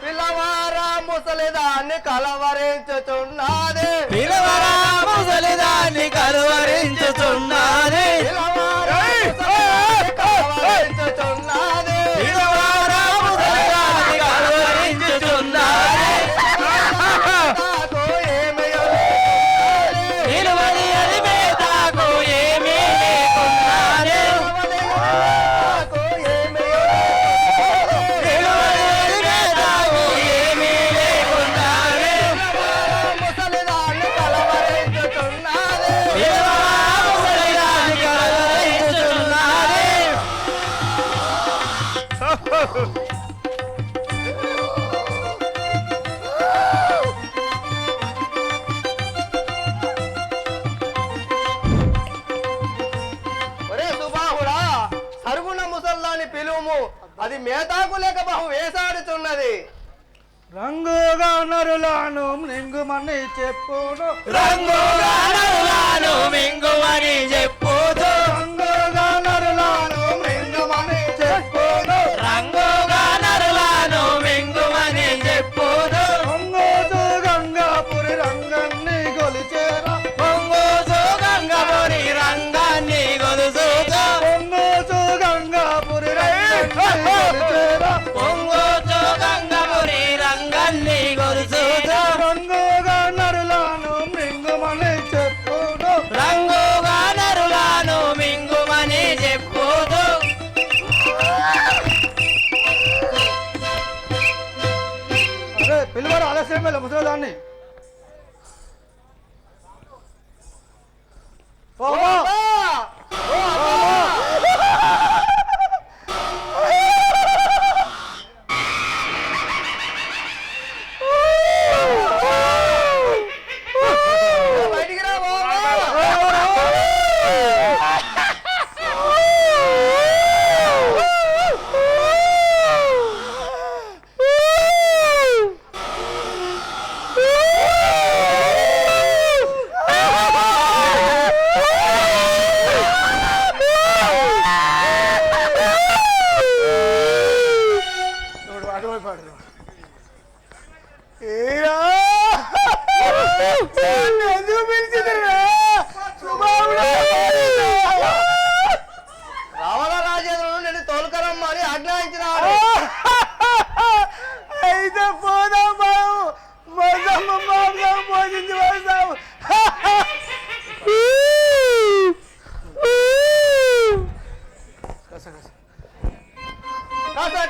పిల్లవారా ముసలిదాన్ని కలవరించుతున్నది పిల్లవారా ముసలిదాన్ని కలవరించుచున్నది. పిల్లవారా మేతాకు లేక బహు వేసాడుతున్నది. రంగుగా నరులాను మింగుమని చెప్పును. రంగుగా నరులాను మింగుమని చెప్పు. વસ્ત્રદાને పాడు రాజేంద్రుడు నేను తోలుకరమ్మ అని ఆజ్ఞాయించినాడు. అయితే పోదాం బాబు. పోదాం పోదాం పోషించి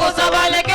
বাবু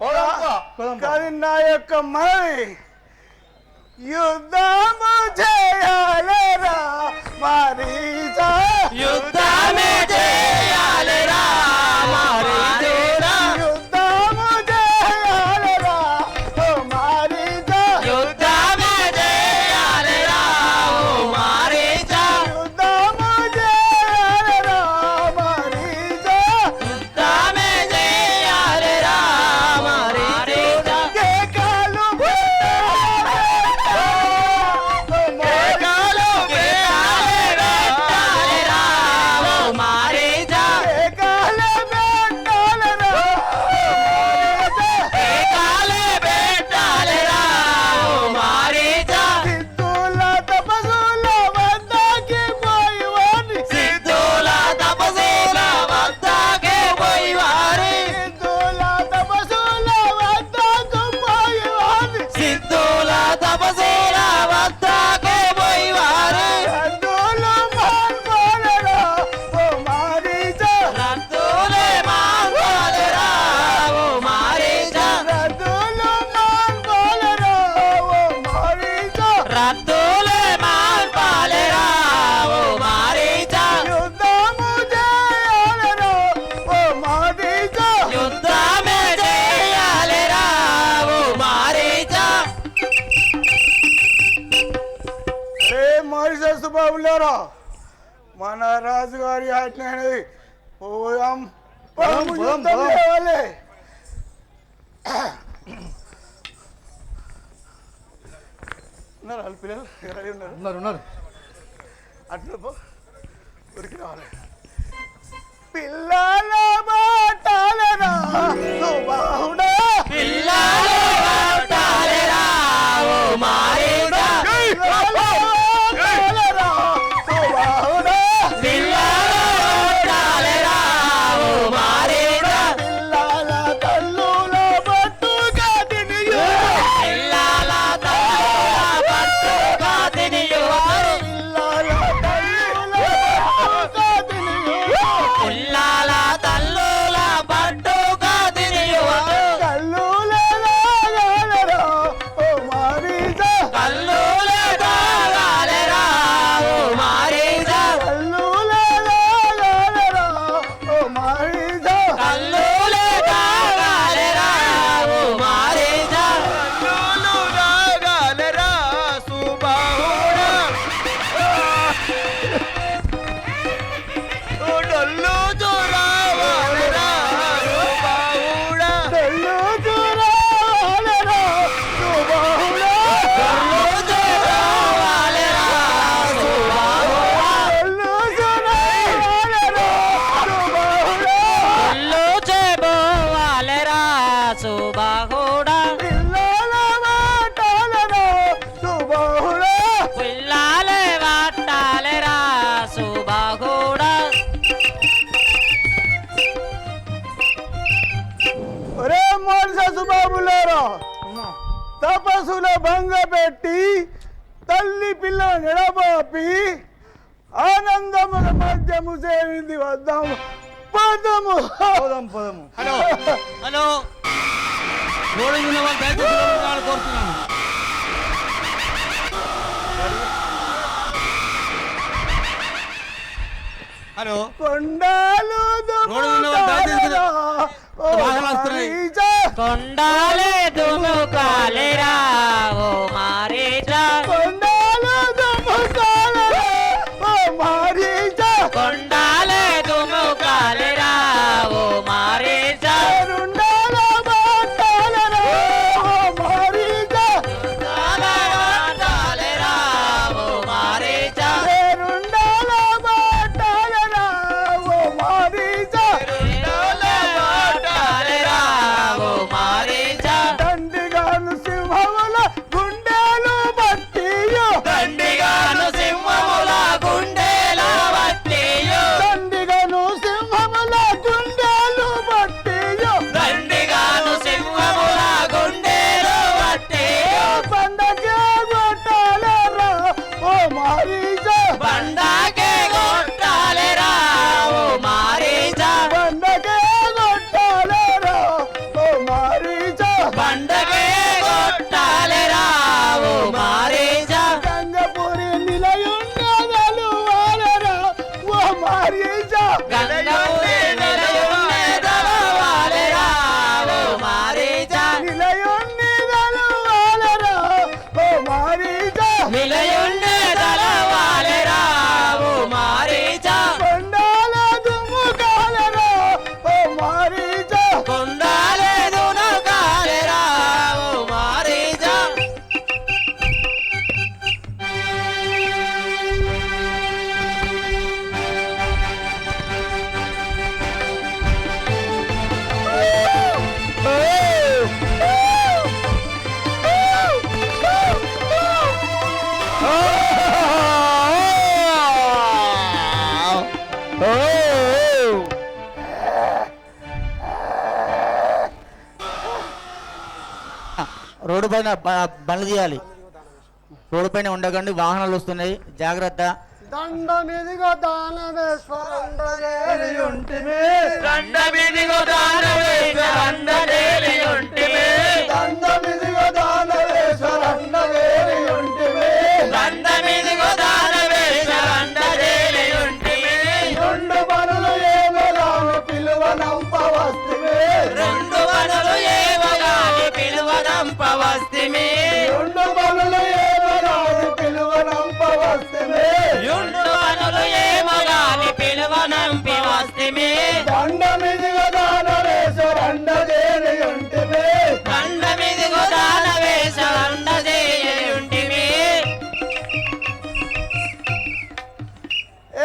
करना एक मैं युद्ध मुझे मारी जा। युद्ध मुझे రైతు బాబులేరా మన రాజుగారి ఆటనే పోయాం ఉన్నారు పిల్లలు? రెడీ ఉన్నారు? ఉన్నారు ఉన్నారు. అట్లా పో. ఉరికి రావాలి. పిల్లల బాటాలరా? పిల్లల బాటాలరా? ఓ పసుబాబులారా తపస్సులో భంగపెట్టి తల్లి పిల్ల నిడబాపి ఆనందముల మధ్యము సేవింది వద్దాము. పదము పదం పదము. హలో. హలో. హలో. కొండలు కొండాలే వస్తున్నాయి రా ఓ మా పైన బండ్లు తీయాలి. రోడ్డు పైన ఉండకండి వాహనాలు వస్తున్నాయి. జాగ్రత్త. దండమిదిగో దానవేశ్వరండరే ఉంటిమే దండమిదిగో దానవేశ దండదేవి ఉంటిమే దండమిదిగో దానవేశ్వరండరే పిలువనంప వస్తిమి రెండు పనులు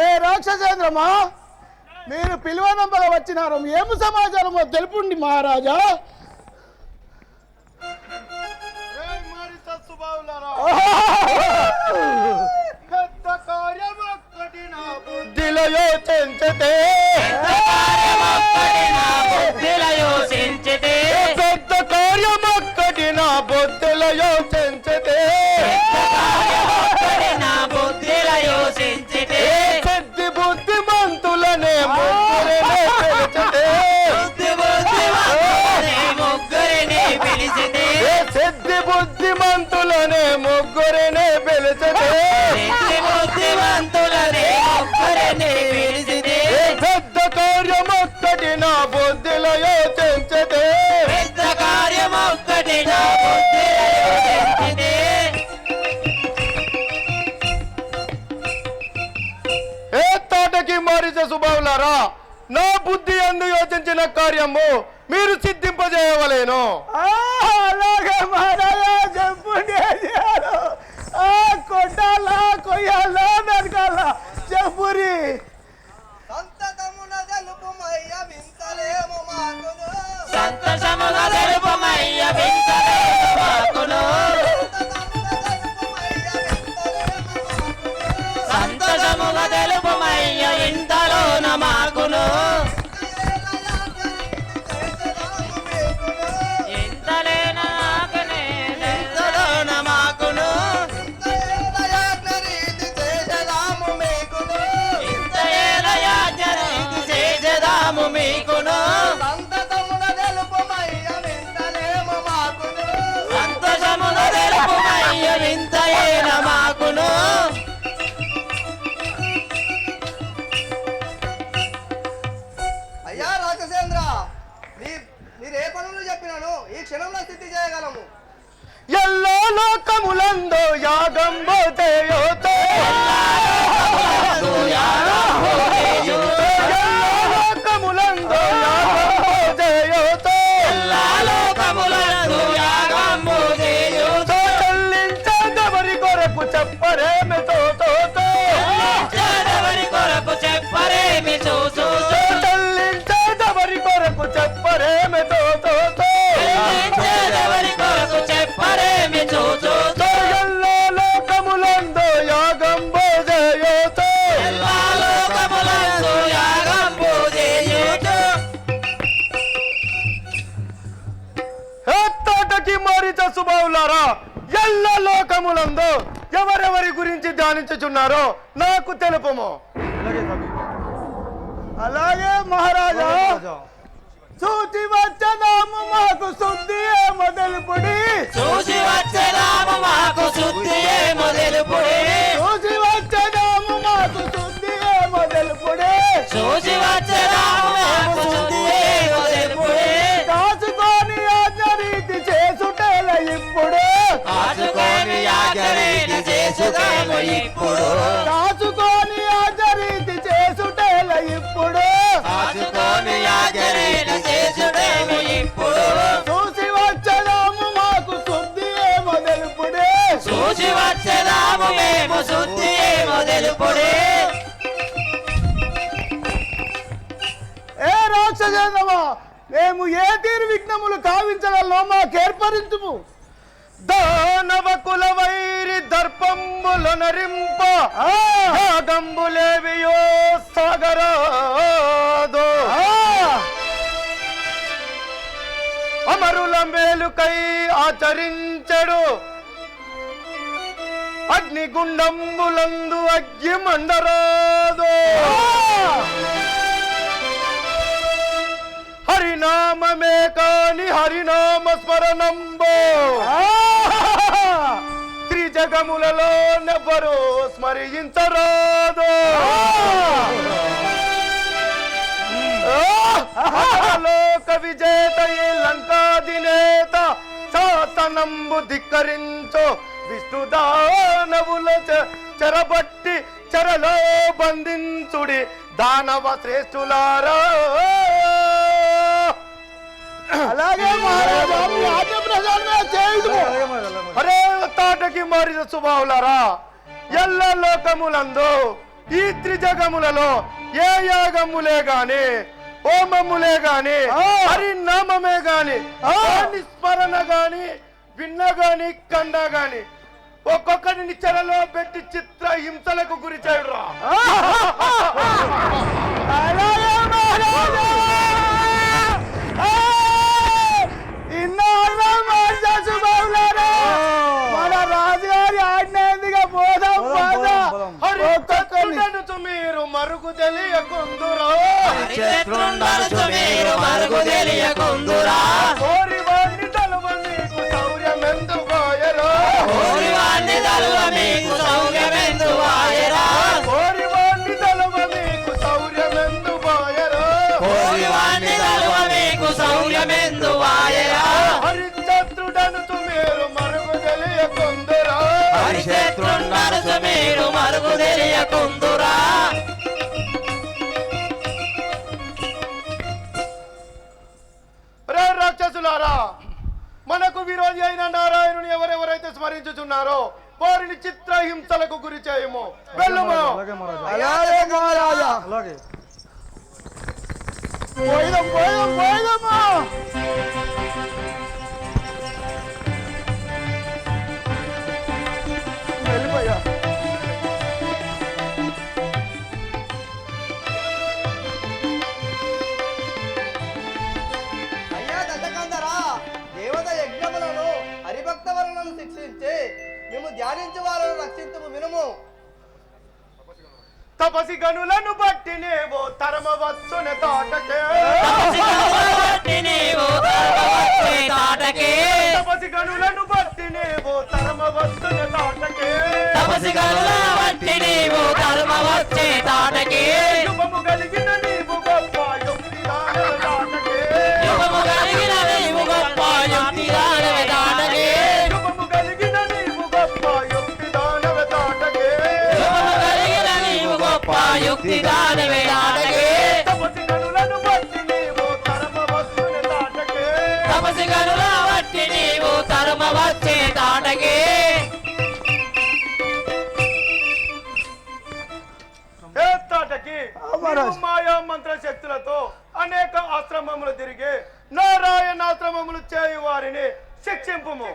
ఏ రాక్షసేంద్రమా? మీరు పిలువనంపగా వచ్చినారు. ఏమి సమాచారమో తెలుపుండి మహారాజా? బుద్ధిలో యోచించతే కార్యము మీరు సిద్ధింపజేయవలేను. ఆ, అలాగే మహారాజా చెప్పుండి ఏం చేయాలో. ఆ కొట్టాలా కొయ్యాలా నరకాల చెప్పురి సంతోషముగా తెలుపమయ్య వింతలేను మాకును. మాకును. అయ్యా రాజసేంద్ర మీరు ఏ పనులు చెప్పినాను ఈ క్షణంలో స్థితి చేయగలము. ఎల్లో లోకములందు దేయోతో చెప్పరేమి తోతో చెడవరి కొరకు చెప్పరేమి చూచు చెల్లించదవరి కొరకు చెప్పరేమి తోతో చెడవరి కొరకు చెప్పరేమి లోకములందు యాగంబో దేయోతో లోకములందు యాగంబు చేయుచు తోటకి మారిత సుబావులారా ఎల్ల లోకములందు ఎవరెవరి గురించి ధ్యానించుచున్నారో నాకు తెలుపము. అలాగే మహారాజా. చూసి వచ్చనాము మాకు శుద్ధి మొదలుపొడి. చూసి వచ్చనాము మాకు శుద్ధి మొదలుపొడి. చూసి వచ్చనాము మాకు శుద్ధి మొదలుపొడి. చూసి వచ్చనాము మాకు శుద్ధి మొదలుపొడి. దాచుకొని ఆచరీతి చేసుటేల ఇప్పుడు. కాసుకోని ఆచరీ కాచుకొని ఆచరీతి చేసుటేల ఇప్పుడు. కాచుకొని ఆచరణ చేసుడేమి ఇప్పుడు. చూసి వచ్చదాము మాకు శుద్ధి ఏమో తెలుపుడే చూసి వచ్చేదాము మేము శుద్ధి ఏమో తెలుపుడే ఏ రాక్షసేనమా మేము ఏ తీరు విఘ్నములు కావించగలనో మాకు ఏర్పరించుము. దానవ కుల వైరి దర్పంబుల నరింప గంబులేవియో సాగరాదో. అమరుల మేలుకై ఆచరించడు. అగ్నిగుండంబులందు అగ్గి మండరాదో హరినామమే కాని హరినామ స్మరణంబో. త్రిజగములలో నెవ్వరు స్మరించరాదు. లోక విజేత ఈ లంకాధినేత శాసనంబు ధిక్కరించు విష్ణు దానవుల చెరబట్టి చెరలో బంధించుడి దానవ శ్రేష్ఠులారా. అలాగే మహారాజా ఆజ్ఞ ప్రకారమే మారిన స్వభావులారా ఎల్ల లోకములందు ఈ త్రిజగములలో ఏ యాగములే గాని హోమములే గాని హరినామమే గాని స్మరణ గాని విన్న గాని కండ గాని ఒక్కొక్కరిని చెరలో పెట్టి చిత్ర హింసలకు గురి చేయడురా! ఇన్నాళ్ళు శుభములారా. మన రాజుగారి ఆజ్ఞ ఎందుగా పోదాం పోదాం హరి ఒక్కొక్కరిని మీరు మరుగు తెలియకుందురా. మీరు మరుగు తెలియకుందురా. మీరు మరుగు తెలియకుందురా రే రాక్షసులారా మనకు విరోధి అయిన నారాయణుని ఎవరెవరైతే స్మరించుచున్నారో వారిని చిత్రహింసలకు గురి చేయము. వెళ్ళము. అలాగే మహారాజా. పోయిదాం పోయిదాం పోయిదామా. ధ్యానించే వాళ్ళను రక్షించము వినుము. తపసి గనులను బట్టి నేవో తరమవచ్చున తాటకే. తపసి గనులను బట్టి నేవో తరమవచ్చున తాటకే. తపసి గనుల బట్టి నీవు ధర్మ వచ్చే తాటకే. కలిగిన యుక్తి దానవే తాటకే తపసి గనులను బట్టి నీవు తరమవచ్చున తాటకే. తపసి గనుల బట్టి నీవు ధర్మ వచ్చే తాటకే? మాయా మంత్ర శక్తులతో అనేక ఆశ్రమములు తిరిగి నారాయణాశ్రమములు చేయు వారిని శిక్షింపుము.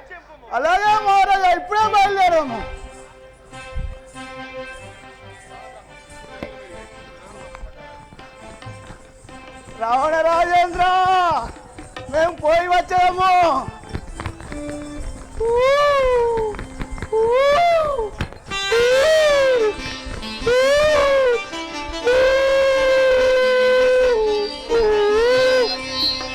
అలాగే